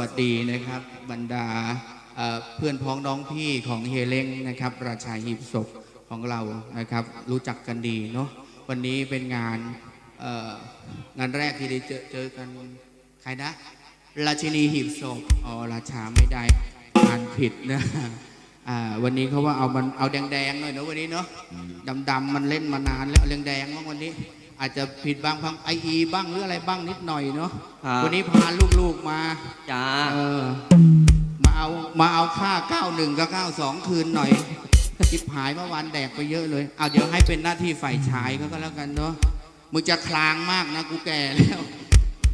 สวัสดีนะครับบรรดาเพื่อนพ้องน้องพี่ของเฮเลงนะครับ ราชาหีบศพของเรานะครับ รู้จักกันดีเนาะวันนี้เป็นงานงานแรกที่ได้เจอเจอกันใครนะราชินีหีบศพอ๋อราชาไม่ได้อ่านผิดนะวันนี้เขาว่าเอามันเอาแดงๆหน่อยเนอะวันนี้เนาะดำๆมันเล่นมานานแล้วเอาแดงๆบ้างวันนี้ อาจจะผิดบ้างพังไออีบ้างหรืออะไรบ้างนิดหน่อยเนาะครับ วันนี้พาลูกๆมาจ้าเออมาเอามาเอาค่า 91 กับ 92 คืนหน่อยจิบหายเมื่อวานแดกไปเยอะเลยเอาเดี๋ยวให้เป็นหน้าที่ฝ่ายชายเขาก็แล้วกันเนาะมึงจะคลางมากนะกูแก่แล้ว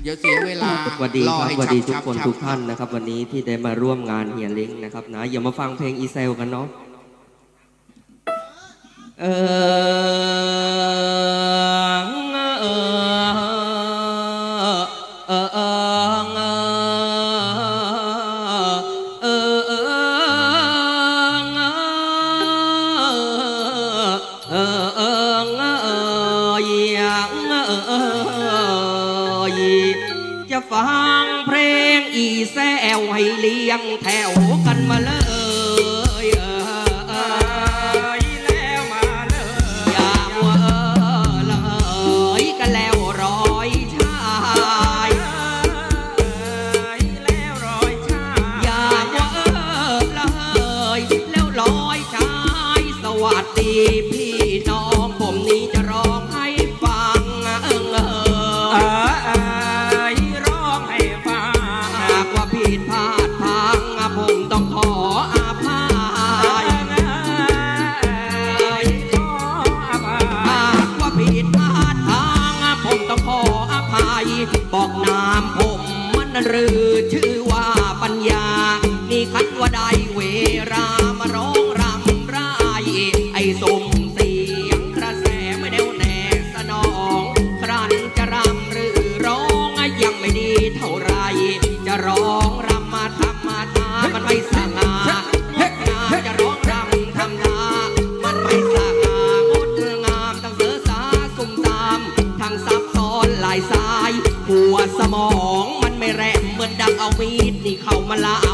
เดี๋ยวเสียเวลาสวัสดีรอครับให้สวัสดีทุกชับคนชับทุกท่านนะครับ วันนี้ที่ได้มาร่วมงานเฮียเล้งนะครับนะอย่ามาฟังเพลงอีเซลกันเนาะเออ ฟังเพลงอีแซวให้เลี้ยงแถวกันมาเลย la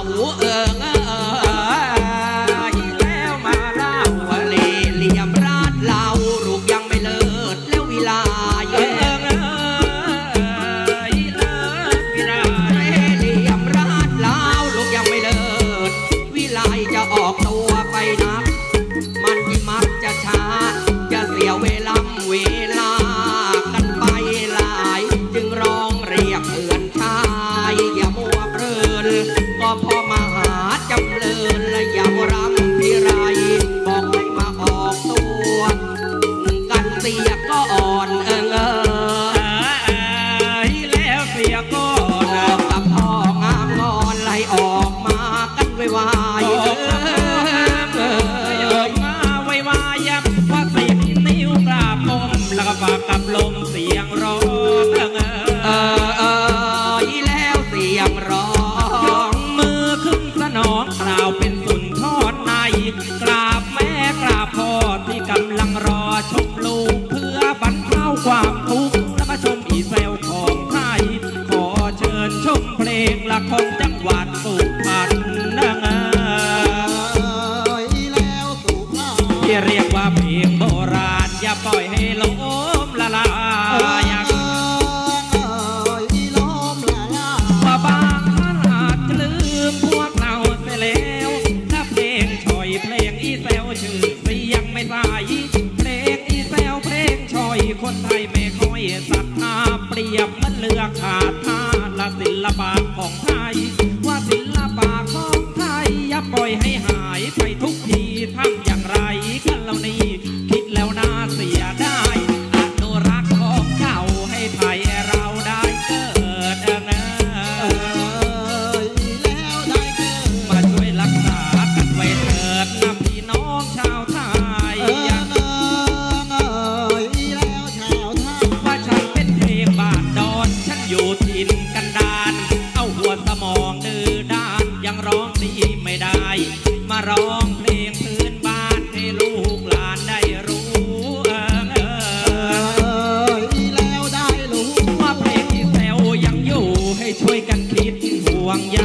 รียกว่าเพลงโบราณอย่าปล่อยให้ล้มละลายว่าบางท่านอาจจะลืมพวกเราเสียแล้วถ้าเพลงชอยเพลงอีเซลชื่อเสียงไม่ใสเพลงอีเซลเพลงชอยคนไทยไม่ค่อยศรัทธาเปรียบมันเลือกขาดทา ช่วยกันคิดห่วงใย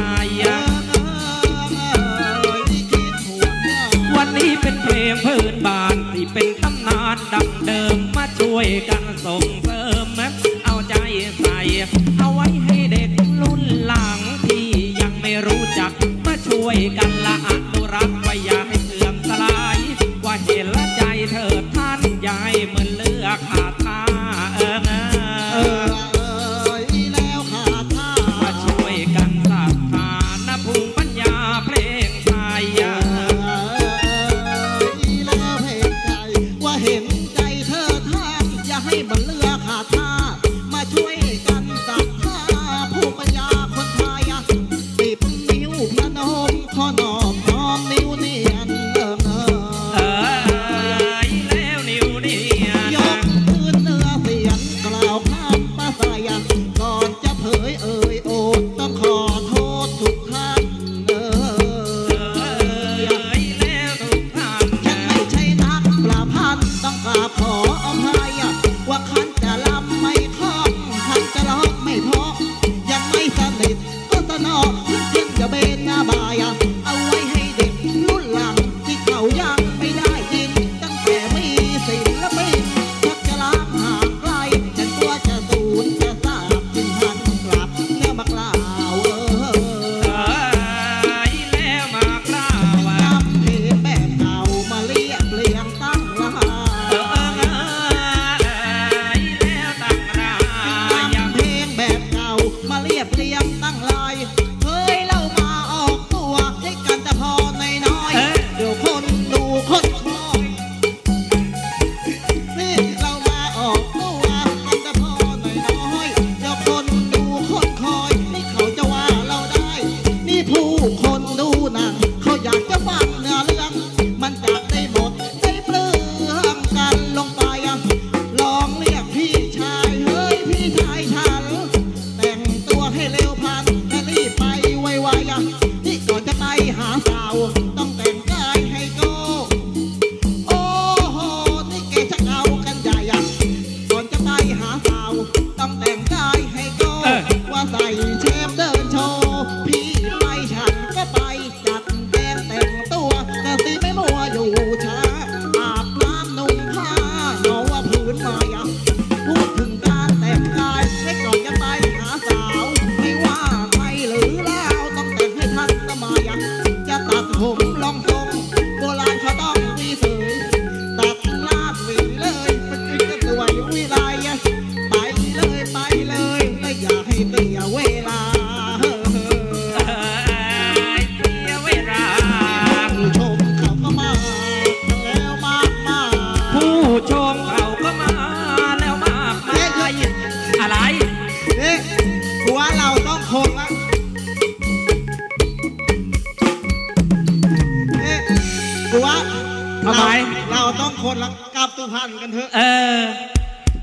กหันกันเถอะ เออ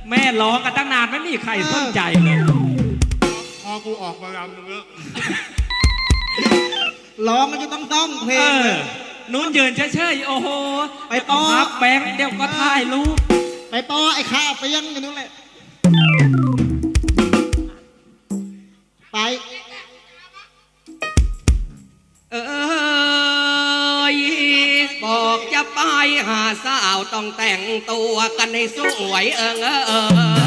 แม่ร้องกันตั้งนานไม่มีใครสนใจเลยพอกูออกมารำเนื้อร้องมันจะต้องต้องเพลงนู้นยืนเฉยๆโอ้โหไปต้อพับแป้งเดี๋ยวก็ถ่ายรูปไปต้อไอ้ข้าไปียงกันนู้นแหละ อกจะไปหาสาวต้องแต่งตัวกันให้สวยเอิเออ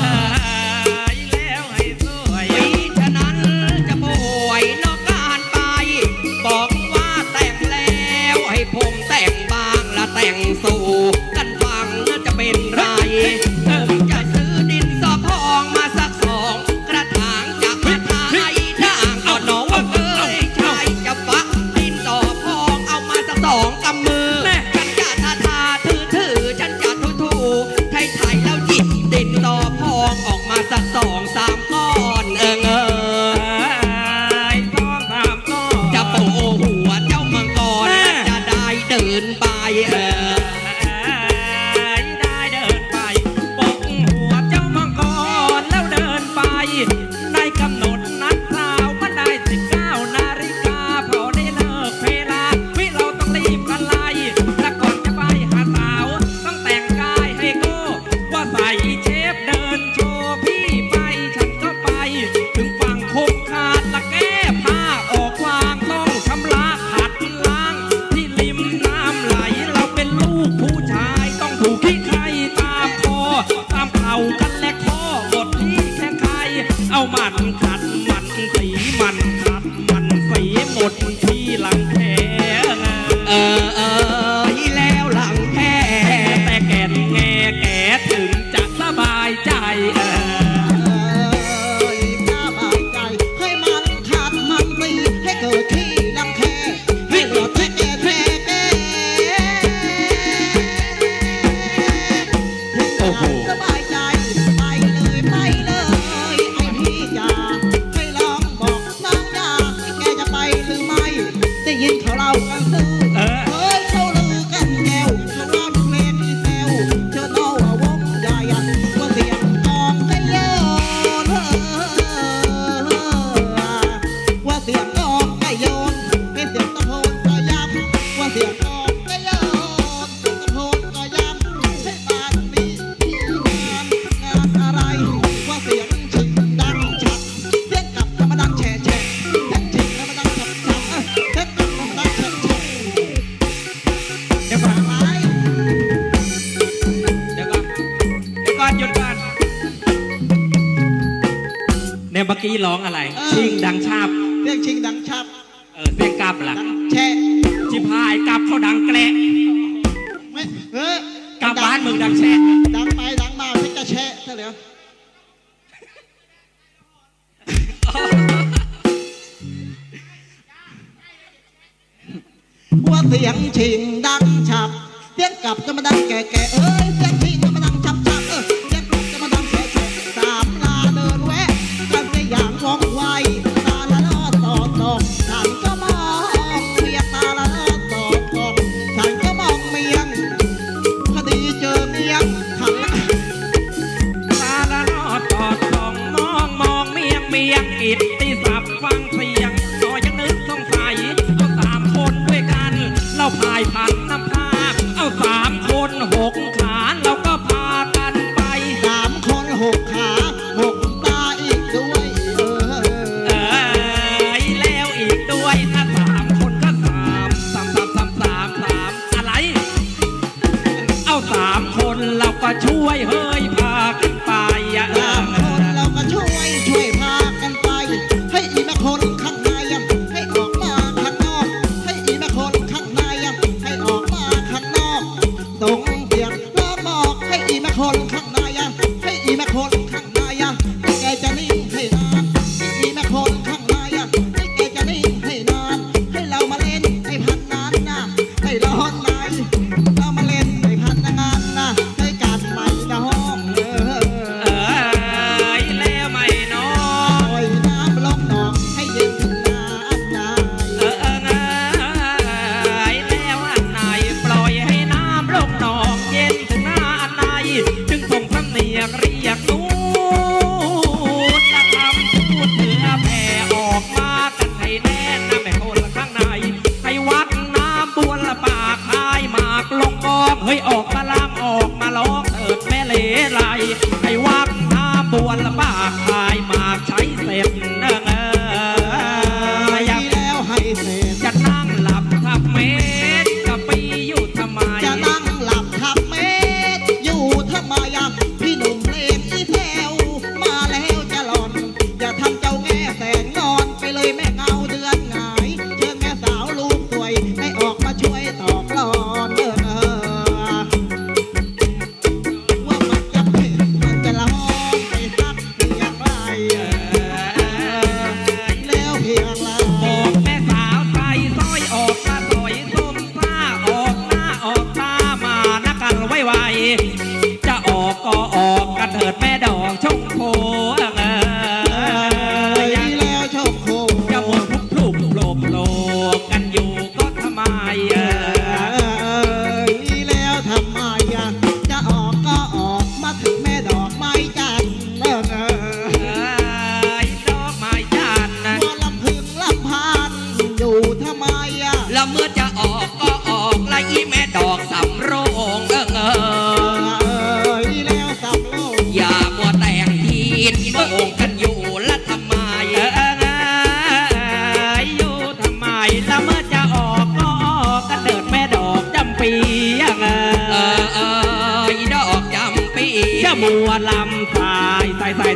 มึงดังแช่ดังไปดังมาพิ่จะแช่เท่าไหร่ว่าเสียงชิงดังฉับเสียงกลับก็มาดังแก่แก่เอ้ย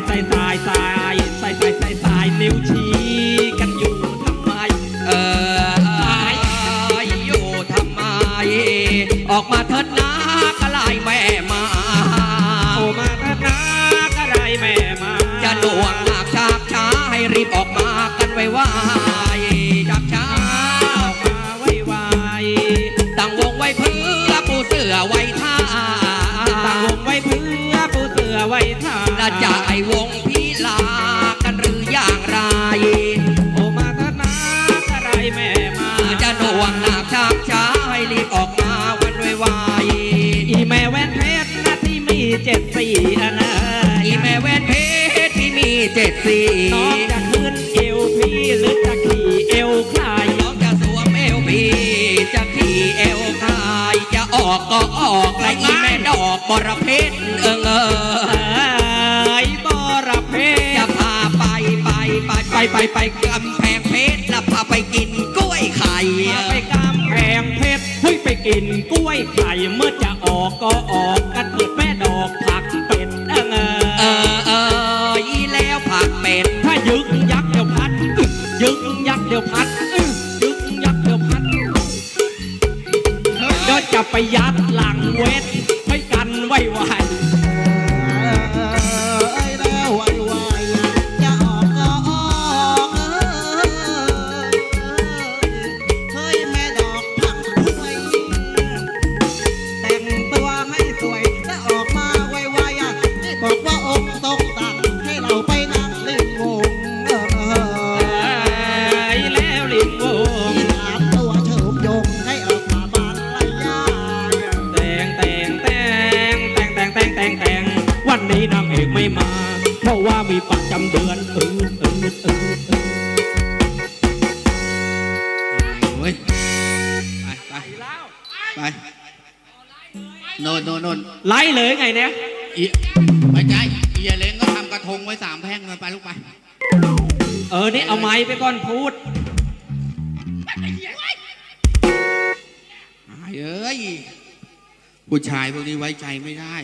ตายตายตายตายตายตายตายนิ้วชี้กันอยู่ทำไม เออตายอยู่ทำไม ออกมาเถิดนะกระไรแม่มาออกมาเถิทนากระไรแม่มาจะดวง จ็ดสีน้องจะขึ้นเอวพี่หรือจะขี่เอวใครน้องจะสวมเอวพีจะขี่เอวคายจะออกก็ออกและอีแม่ดอกบรเพชรเอิงเออไอ้บรเพชจะพาไปไปไปไปไปไปกำแพงเพชรแล้วพาไปกินกล้วยไข่ไปกำแพงเพชรเฮ้ยไปกินกล้วยไข่เมื่อจะออกก็ออก จะไปยัดหลังเวท ราะว่ามีประจำเดือนเออเออเออเออเว้ยไปไปไปโน่นโน่นโน่นไล่เลยไงเนี่ยอีไม่ใช่อียเล้งก็ทำกระทงไว้สามแท่งเลยไปลูกไป เออนี่เอาไม้ไปก่อนพูดหายเอ้ยผู้ชายพวกนี้ไว้ใจไม่ได้